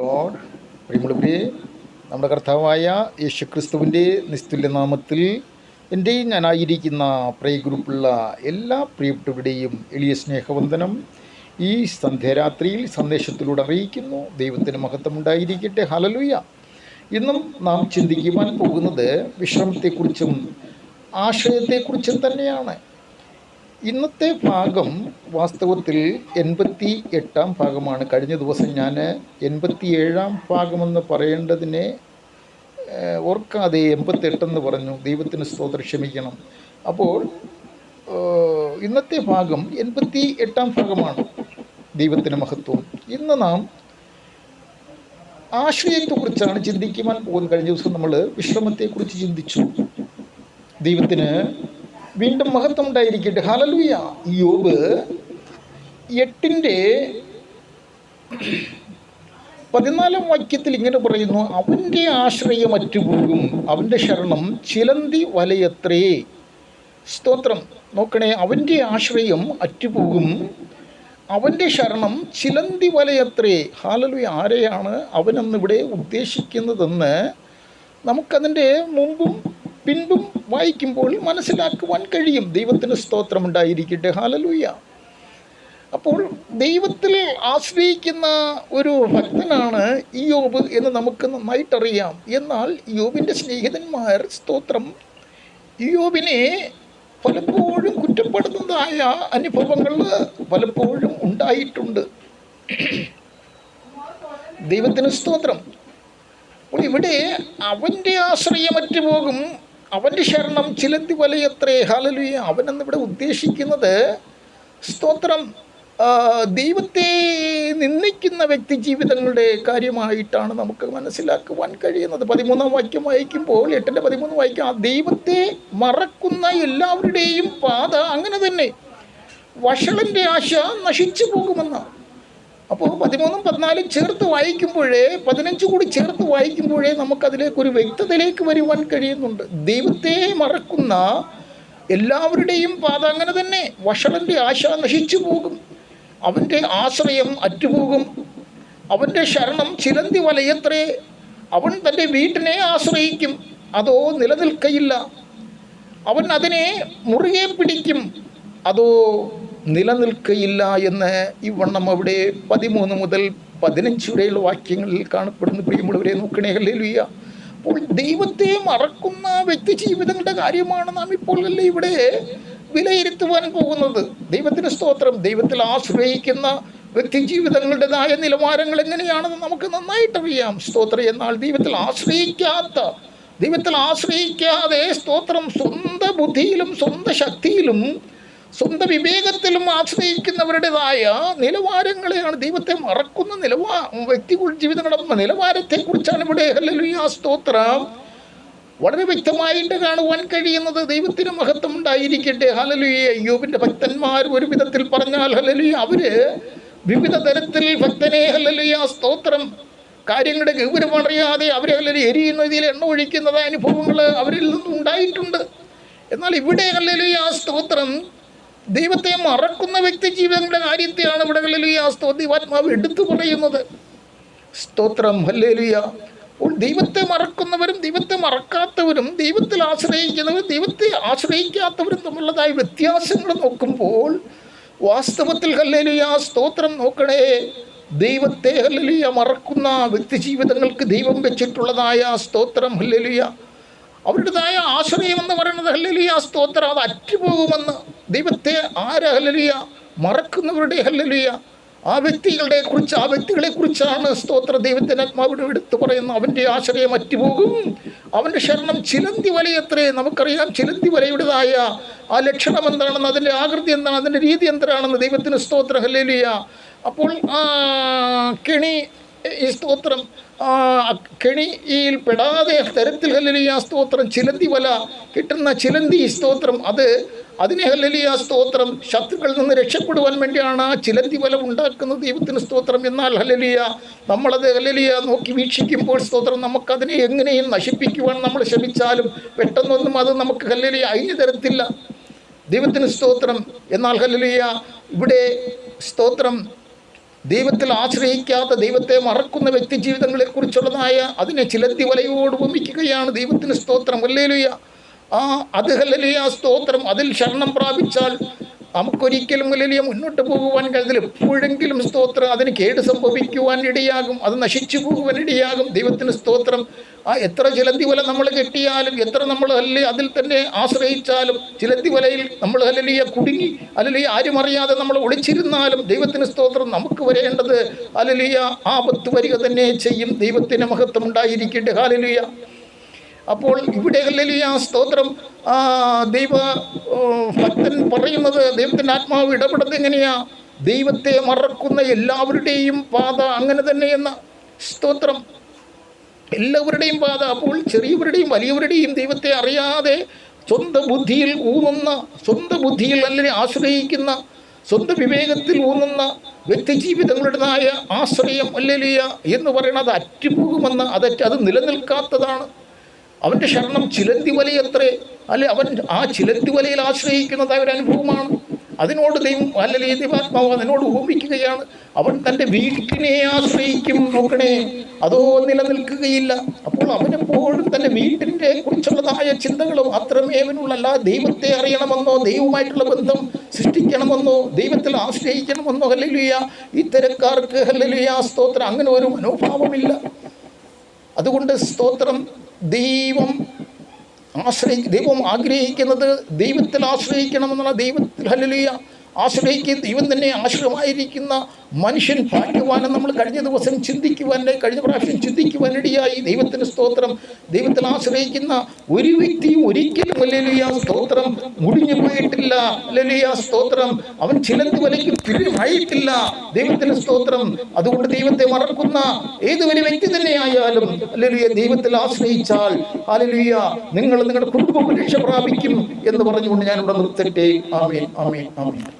Load പ്രിയമുള്ളവരെ നമ്മുടെ കർത്താവായ യേശു ക്രിസ്തുവിന്റെ നിസ്തുല്യനാമത്തിൽ എന്റെയും എന്റെ ഞാനായിരിക്കുന്ന പ്രേ ഗ്രൂപ്പുള്ള എല്ലാ പ്രിയപ്പെട്ടവരുടെയും എളിയ സ്നേഹവന്ദനം ഈ സന്ധ്യരാത്രിയിൽ സന്ദേശത്തിലൂടെ അറിയിക്കുന്നു. ദൈവത്തിന് മഹത്വം ഉണ്ടായിരിക്കട്ടെ ഹലലുയ ഇന്നും നാം ചിന്തിക്കുവാൻ പോകുന്നത് വിശ്രമത്തെക്കുറിച്ചും ആശയത്തെക്കുറിച്ചും തന്നെയാണ്. ഇന്നത്തെ ഭാഗം വാസ്തവത്തിൽ എൺപത്തി എട്ടാം ഭാഗമാണ്. കഴിഞ്ഞ ദിവസം ഞാൻ എൺപത്തി ഏഴാം ഭാഗമെന്ന് പറയേണ്ടതിനെ ഓർക്കാതെ എൺപത്തെട്ടെന്ന് പറഞ്ഞു. ദൈവത്തിന് സ്തോത്രം ക്ഷമിക്കണം. അപ്പോൾ ഇന്നത്തെ ഭാഗം എൺപത്തി എട്ടാം ഭാഗമാണ് ദൈവത്തിന് മഹത്വം. ഇന്ന് നാം ആശ്രയത്തെക്കുറിച്ചാണ് ചിന്തിക്കുവാൻ പോകുന്നത്. കഴിഞ്ഞ ദിവസം നമ്മൾ വിശ്രമത്തെക്കുറിച്ച് ചിന്തിച്ചു. ദൈവത്തിന് വീണ്ടും മഹത്വം ഉണ്ടായിരിക്കട്ടെ ഹലലുയ യോബ് എട്ടിന്റെ പതിനാലാം വാക്യത്തിൽ ഇങ്ങനെ പറയുന്നു അവന്റെ ആശ്രയം അറ്റുപോകും അവന്റെ ശരണം ചിലന്തി വലയത്രേ. സ്തോത്രം. നോക്കണേ അവന്റെ ആശ്രയം അറ്റുപോകും അവന്റെ ശരണം ചിലന്തി വലയത്രേ. ഹാലലു ആരെയാണ് അവനെന്നിവിടെ ഉദ്ദേശിക്കുന്നതെന്ന് നമുക്കതിന്റെ മുമ്പും പിൻപും വായിക്കുമ്പോൾ മനസ്സിലാക്കുവാൻ കഴിയും. ദൈവത്തിന് സ്തോത്രമുണ്ടായിരിക്കട്ടെ ഹാലലൂയ അപ്പോൾ ദൈവത്തിൽ ആശ്രയിക്കുന്ന ഒരു ഭക്തനാണ് യോബ് എന്ന് നമുക്ക് നന്നായിട്ടറിയാം. എന്നാൽ യോബിന്റെ സ്നേഹിതന്മാർ സ്തോത്രം. യോബിനെ പലപ്പോഴും കുറ്റപ്പെടുന്നതായ അനുഭവങ്ങൾ പലപ്പോഴും ഉണ്ടായിട്ടുണ്ട്. ദൈവത്തിന് സ്തോത്രം. അപ്പോൾ ഇവിടെ അവന്റെ ആശ്രയം പോകും. അവന്റെ ശരണം ചിലന്തി വലയത്രേ ഹാലലുയ അവനെന്നിവിടെ ഉദ്ദേശിക്കുന്നത് സ്തോത്രം ദൈവത്തെ നിന്ദിക്കുന്ന വ്യക്തി ജീവിതങ്ങളുടെ കാര്യമായിട്ടാണ് നമുക്ക് മനസ്സിലാക്കുവാൻ കഴിയുന്നത്. പതിമൂന്നാം വാക്യം വായിക്കുമ്പോൾ എട്ടിന്റെ പതിമൂന്ന് വായിക്കും ആ ദൈവത്തെ മറക്കുന്ന എല്ലാവരുടെയും പാത അങ്ങനെ തന്നെ. വഷളന്റെ ആശ നശിച്ചു പോകുമെന്നാണ് അപ്പോൾ പതിമൂന്നും പതിനാലും ചേർത്ത് വായിക്കുമ്പോഴേ പതിനഞ്ച് കൂടി ചേർത്ത് വായിക്കുമ്പോഴേ നമുക്കതിലേക്ക് ഒരു വ്യക്തതയിലേക്ക് വരുവാൻ കഴിയുന്നുണ്ട്. ദൈവത്തെ മറക്കുന്ന എല്ലാവരുടെയും പാത അങ്ങനെ തന്നെ. വഷളന്റെ ആശ നശിച്ചു പോകും. അവന്റെ ആശ്രയം അറ്റുപോകും. അവന്റെ ശരണം ചിലന്തി വലയത്രേ. അവൻ തന്റെ വീട്ടിനെ ആശ്രയിക്കും. അതോ നിലനിൽക്കയില്ല. അവൻ അതിനെ മുറുകെ പിടിക്കും. അതോ നിലനിൽക്കയില്ല എന്ന് ഈ വണ്ണം അവിടെ പതിമൂന്ന് മുതൽ പതിനഞ്ച് വരെയുള്ള വാക്യങ്ങളിൽ കാണപ്പെടുന്നു. പ്രിയമുള്ളവരെ നോക്കണേ ഹല്ലേലൂയ. അപ്പോൾ ദൈവത്തെ മറക്കുന്ന വ്യക്തി ജീവിതങ്ങളുടെ കാര്യമാണ് നാം ഇപ്പോൾ അല്ലേ ഇവിടെ വിലയിരുത്തുവാൻ പോകുന്നത്. ദൈവത്തിന് സ്തോത്രം. ദൈവത്തിൽ ആശ്രയിക്കുന്ന വ്യക്തി ജീവിതങ്ങളുടേതായ നിലവാരങ്ങൾ എങ്ങനെയാണെന്ന് നമുക്ക് നന്നായിട്ടറിയാം. സ്തോത്രം. എന്നാൽ ദൈവത്തിൽ ആശ്രയിക്കാത്ത ദൈവത്തിൽ ആശ്രയിക്കാതെ സ്തോത്രം സ്വന്തം ബുദ്ധിയിലും സ്വന്തം ശക്തിയിലും സ്വന്തം വിവേകത്തിലും ആശ്രയിക്കുന്നവരുടേതായ നിലവാരങ്ങളെയാണ് ദൈവത്തെ മറക്കുന്ന നിലവാ വ്യക്തി ജീവിതങ്ങളുടെ നിലവാരത്തെക്കുറിച്ചാണ് ഇവിടെ ഹല്ലേലൂയ സ്തോത്രം. വളരെ വ്യക്തമായിട്ട് കാണുവാൻ കഴിയുന്നത് ദൈവത്തിന് മഹത്വം ഉണ്ടായിരിക്കട്ടെ. ഹലലുയെ യൂബിന്റെ ഭക്തന്മാർ ഒരു വിധത്തിൽ പറഞ്ഞാൽ ഹലലുയ അവർ വിവിധ തരത്തിൽ ഭക്തനെ ഹലലുയ സ്തോത്രം കാര്യങ്ങളുടെ ഗൗരവം അറിയാതെ അവരെ എരിയുന്ന എരിയുന്നതിൽ എണ്ണ ഒഴിക്കുന്നത് അനുഭവങ്ങൾ അവരിൽ നിന്നും ഉണ്ടായിട്ടുണ്ട് എന്നാൽ ഇവിടെ ഹല്ലലുയ സ്തോത്രം ദൈവത്തെ മറക്കുന്ന വ്യക്തി ജീവിതങ്ങളുടെ കാര്യത്തെയാണ് ഇവിടെ ഹല്ലേലൂയ. സ്തോതിവാത്മാവ് എടുത്തു പറയുന്നത്. സ്തോത്രം ഹല്ലേലുയ. ദൈവത്തെ മറക്കുന്നവരും ദൈവത്തെ മറക്കാത്തവരും ദൈവത്തിൽ ആശ്രയിക്കുന്നവരും ദൈവത്തെ ആശ്രയിക്കാത്തവരും തമ്മിലുള്ളതായ വ്യത്യാസങ്ങൾ നോക്കുമ്പോൾ വാസ്തവത്തിൽ ഹല്ലേലുയ സ്തോത്രം നോക്കണേ. ദൈവത്തെ ഹല്ലേലുയ മറക്കുന്ന വ്യക്തി ജീവിതങ്ങൾക്ക് ദൈവം വെച്ചിട്ടുള്ളതായ സ്തോത്രം ഹല്ലേലുയ. അവരുടേതായ ആശ്രയം എന്ന് പറയുന്നത് ഹല്ലലിയ സ്തോത്രം. അത് അറ്റുപോകുമെന്ന് ദൈവത്തെ ആര് ഹല്ലലിയ? മറക്കുന്നവരുടെ ഹല്ലലിയ. ആ വ്യക്തികളുടെ കുറിച്ച് ആ വ്യക്തികളെ കുറിച്ചാണ് സ്തോത്ര ദൈവത്തിന്റെ ആത്മാവിടെ എടുത്തു പറയുന്നത്. അവന്റെ ആശ്രയം അറ്റുപോകും. അവന്റെ ശരണം ചിലന്തി വലയത്രേ. നമുക്കറിയാം ചിലന്തി വലയുടേതായ ആ ലക്ഷണം എന്താണെന്ന് അതിന്റെ ആകൃതി എന്താണ് അതിന്റെ രീതി എന്താണെന്ന് ദൈവത്തിന് സ്തോത്ര. ഹല്ലലിയ. അപ്പോൾ കെണി ഈ സ്തോത്രം കെണി കെണിയിൽ പെടാതെ തരത്തിൽ ഹല്ലലിയ സ്തോത്രം ചിലന്തി വല കിട്ടുന്ന ചിലന്തി സ്തോത്രം അത് അതിനെ ഹല്ലലിയ സ്തോത്രം ശത്രുക്കളിൽ നിന്ന് രക്ഷപ്പെടുവാൻ വേണ്ടിയാണ് ആ ചിലന്തി വല ഉണ്ടാക്കുന്നത് ദൈവത്തിന് സ്തോത്രം. എന്നാൽ ഹല്ലലിയ നമ്മളത് ഹല്ലലിയ നോക്കി വീക്ഷിക്കുമ്പോൾ സ്തോത്രം നമുക്കതിനെ എങ്ങനെയും നശിപ്പിക്കുവാൻ നമ്മൾ ശ്രമിച്ചാലും പെട്ടെന്നൊന്നും അത് നമുക്ക് ഹല്ലലിയ അയിഞ്ഞു തരത്തില്ല. ദൈവത്തിന് സ്തോത്രം. എന്നാൽ ഹല്ലലിയ ഇവിടെ സ്തോത്രം ദൈവത്തിൽ ആശ്രയിക്കാത്ത ദൈവത്തെ മറക്കുന്ന വ്യക്തി ജീവിതങ്ങളെക്കുറിച്ചുള്ളതായ അതിനെ ചിലത്തി വലയോട് ഉപമിക്കുകയാണ് ദൈവത്തിന് സ്തോത്രം. ഹല്ലേലൂയ ആ അത് ഹല്ലേലൂയ സ്തോത്രം. അതിൽ ശരണം പ്രാപിച്ചാൽ നമുക്കൊരിക്കലും മുലലിയ മുന്നോട്ട് പോകുവാൻ കഴിഞ്ഞാൽ എപ്പോഴെങ്കിലും സ്തോത്രം അതിന് കേട് സംഭവിക്കുവാൻ ഇടയാകും. അത് നശിച്ചു പോകുവാൻ ഇടയാകും. ദൈവത്തിന് സ്തോത്രം. ആ എത്ര ചിലന്തി വല നമ്മൾ കെട്ടിയാലും എത്ര നമ്മൾ അല്ലേ അതിൽ തന്നെ ആശ്രയിച്ചാലും ചിലന്തി വലയിൽ നമ്മൾ അല്ലലിയ കുടുങ്ങി അല്ലലിയ ആരും അറിയാതെ നമ്മൾ ഒളിച്ചിരുന്നാലും ദൈവത്തിന് സ്തോത്രം നമുക്ക് വരേണ്ടത് അല്ലലിയ ആപത്ത് വരിക തന്നെ ചെയ്യും. ദൈവത്തിന് മഹത്വം ഉണ്ടായിരിക്കട്ടെ. ഹാലലിയ അപ്പോൾ ഇവിടെ ഹല്ലേലൂയ സ്തോത്രം. ദൈവ ഭക്തൻ പറയുന്നത് ദൈവത്തിന്റെ ആത്മാവ് ഇടപെടുന്നത് എങ്ങനെയാ? ദൈവത്തെ മറക്കുന്ന എല്ലാവരുടെയും പാത അങ്ങനെ തന്നെയെന്ന. സ്തോത്രം. എല്ലാവരുടെയും പാത. അപ്പോൾ ചെറിയവരുടെയും വലിയവരുടെയും ദൈവത്തെ അറിയാതെ സ്വന്തം ബുദ്ധിയിൽ ഊന്നുന്ന സ്വന്തം ബുദ്ധിയിൽ അല്ലെങ്കിൽ ആശ്രയിക്കുന്ന സ്വന്തം വിവേകത്തിൽ ഊന്നുന്ന വ്യക്തിജീവിതങ്ങളുടേതായ ആശ്രയം അല്ലലിയ എന്ന് പറയുന്നത് അറ്റുപോകുമെന്ന് അതറ്റ് അത് നിലനിൽക്കാത്തതാണ്. അവന്റെ ശരണം ചിലന്തി വലയത്രേ. അല്ലെ അവൻ ആ ചിലന്തി വലയിൽ ആശ്രയിക്കുന്നതായ ഒരു അനുഭവമാണ്. അതിനോട് ദൈവം അല്ലെങ്കിൽ ദൈവാത്മാവ് അതിനോട് ഉപമിക്കുകയാണ് അവൻ തന്റെ വീട്ടിനെ ആശ്രയിക്കും നോക്കണേ. അതോ നിലനിൽക്കുകയില്ല. അപ്പോൾ അവനെപ്പോഴും തന്റെ വീട്ടിന്റെ കുറിച്ചുള്ളതായ ചിന്തകളും അത്രമേ അവനുള്ള. ദൈവത്തെ അറിയണമെന്നോ ദൈവമായിട്ടുള്ള ബന്ധം സൃഷ്ടിക്കണമെന്നോ ദൈവത്തിൽ ആശ്രയിക്കണമെന്നോ ഹല്ലേലൂയ. ഇത്തരക്കാർക്ക് ഹല്ലേലൂയ സ്തോത്രം. അങ്ങനെ ഒരു മനോഭാവമില്ല. അതുകൊണ്ട് സ്തോത്രം ദൈവം ആശ്രയി ദൈവം ആഗ്രഹിക്കുന്നത് ദൈവത്തിൽ ആശ്രയിക്കണമെന്നുള്ള ദൈവത്തിൽ ഹല്ലേലൂയ. ആശ്രയിക്കുന്ന ദൈവം തന്നെ ആശ്രയമായിരിക്കുന്ന മനുഷ്യൻ ഭാഗ്യവാനം നമ്മൾ കഴിഞ്ഞ ദിവസം ചിന്തിക്കുവാനായി കഴിഞ്ഞ പ്രാവശ്യം ചിന്തിക്കുവാനിടയായി. ദൈവത്തിന് സ്തോത്രം. ദൈവത്തിൽ ആശ്രയിക്കുന്ന ഒരു വ്യക്തിയും ഒരിക്കലും ഹല്ലേലൂയ സ്തോത്രം മുടിഞ്ഞു പോയിട്ടില്ല. ഹല്ലേലൂയ സ്തോത്രം. അവൻ ചിലത് വലയ്ക്ക് തുല്യമായിട്ടില്ല ദൈവത്തിന് സ്തോത്രം. അതുകൊണ്ട് ദൈവത്തെ മറക്കുന്ന ഏത് ഒരു വ്യക്തി തന്നെയായാലും ഹല്ലേലൂയ ദൈവത്തിൽ ആശ്രയിച്ചാൽ ഹല്ലേലൂയ നിങ്ങൾ നിങ്ങളുടെ കുടുംബം പ്രാപിക്കും എന്ന് പറഞ്ഞുകൊണ്ട് ഞാനിവിടെ നിർത്തട്ടെ. ആമേൻ ആമേൻ ആമേൻ.